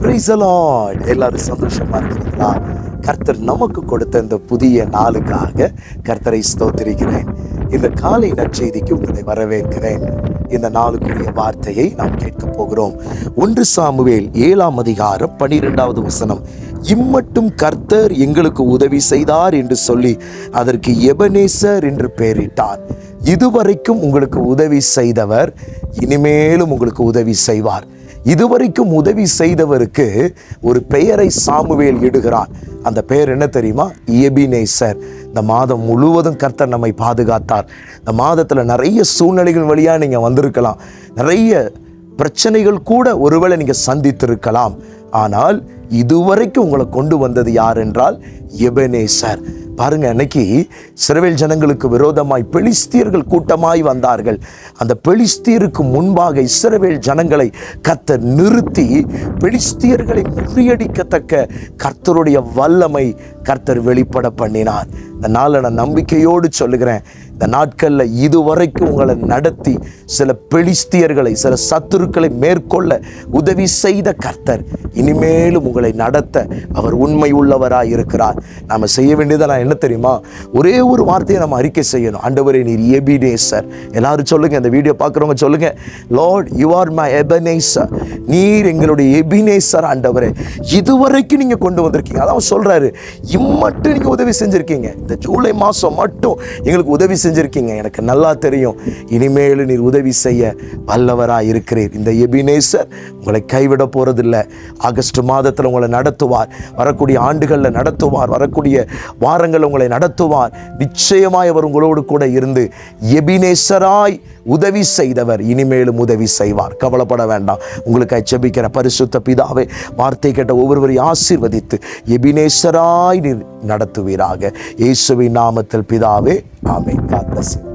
Praise எல்லாரும் சந்தோஷமா இருக்கிறீங்களா? கர்த்தர் நமக்கு கொடுத்த இந்த புதிய நாளுக்காக கர்த்தரை ஸ்தோத்திரிக்கிறேன். இந்த காலை நற்செய்திக்கு உங்களை வரவேற்கிறேன். இந்த நாளுக்குரிய வார்த்தையை நாம் கேட்க போகிறோம். ஒன்று சாமுவேல் ஏழாம் அதிகாரம் பனிரெண்டாவது வசனம். இம்மட்டும் கர்த்தர் எங்களுக்கு உதவி செய்தார் என்று சொல்லி அதற்கு எபனேசர் என்று பெயரிட்டார். இதுவரைக்கும் உங்களுக்கு உதவி செய்தவர் இனிமேலும் உங்களுக்கு உதவி செய்வார். இதுவரைக்கும் உதவி செய்தவருக்கு ஒரு பெயரை சாமுவேல் இடுகிறான் அந்த பெயர் என்ன தெரியுமா? எபினேசர் இந்த மாதம் முழுவதும் கர்த்தர் நம்மை பாதுகாத்தார். இந்த மாதத்தில் நிறைய சூழ்நிலைகள் வழியாக நீங்கள் வந்திருக்கலாம். நிறைய பிரச்சனைகள் கூட ஒருவேளை நீங்கள் சந்தித்திருக்கலாம். ஆனால் இதுவரைக்கும் உங்களை கொண்டு வந்தது யார் என்றால் எபனேசர். பாருங்க அன்னைக்கு சிறவேல் ஜனங்களுக்கு விரோதமாய் பெலிஸ்தியர்கள் கூட்டமாய் வந்தார்கள். அந்த பெலிஸ்தியருக்கு முன்பாக இஸ்ரவேல் ஜனங்களை கத்த நிறுத்தி பெலிஸ்தியர்களை முறியடிக்கத்தக்க கர்த்தருடைய வல்லமை கர்த்தர் வெளிப்பட பண்ணினார். இந்த நாளை நான் நம்பிக்கையோடு சொல்லுகிறேன் இந்த நாட்களில் இதுவரைக்கும் உங்களை நடத்தி சில பெலிஸ்தியர்களை சில சத்துருக்களை மேற்கொள்ள உதவி செய்த கர்த்தர் இனிமேலும் உங்களை நடத்த அவர் உண்மை உள்ளவராக இருக்கிறார் நாம் செய்ய வேண்டியதை நான் என்ன தெரியுமா? ஒரே ஒரு வார்த்தையை நம்ம அறிக்கை செய்யணும். ஆண்டவரே நீர் எபினேசர். எல்லாரும் சொல்லுங்க இந்த வீடியோ பார்க்குறவங்க சொல்லுங்க. Lord you are my Ebenezer நீர் எங்களுடைய எபினேசர் ஆண்டவரே இதுவரைக்கும் நீங்கள் கொண்டு வந்திருக்கீங்க. அதான் சொல்கிறாரு இம்மட்டும் நீங்கள் உதவி செஞ்சுருக்கீங்க. இந்த ஜூலை மாதம் மட்டும் எங்களுக்கு உதவி செஞ்சுருக்கீங்க. எனக்கு நல்லா தெரியும். இனிமேல் நீர் உதவி செய்ய வல்லவராக இருக்கிறீர். இந்த எபினேசர் உங்களை கைவிட போகிறதில்ல ஆகஸ்ட் மாதத்தில் உங்களை நடத்துவார். வரக்கூடிய ஆண்டுகளில் நடத்துவார். வரக்கூடிய வாரங்கள் உங்களை நடத்துவார். நிச்சயமாக அவர் உங்களோடு கூட இருந்து எபினேசராய் உதவி செய்தவர் இனிமேலும் உதவி செய்வார். கவலைப்பட வேண்டாம். உங்களுக்கு ஜெபிக்கிற பரிசுத்த பிதாவே வார்த்தை கேட்ட ஒவ்வொருவரையும் ஆசீர்வதித்து எபினேசராய் நீர் நடத்துவீராக இயேசுவின் நாமத்தில் பிதாவே ஆமென் காத்தசி.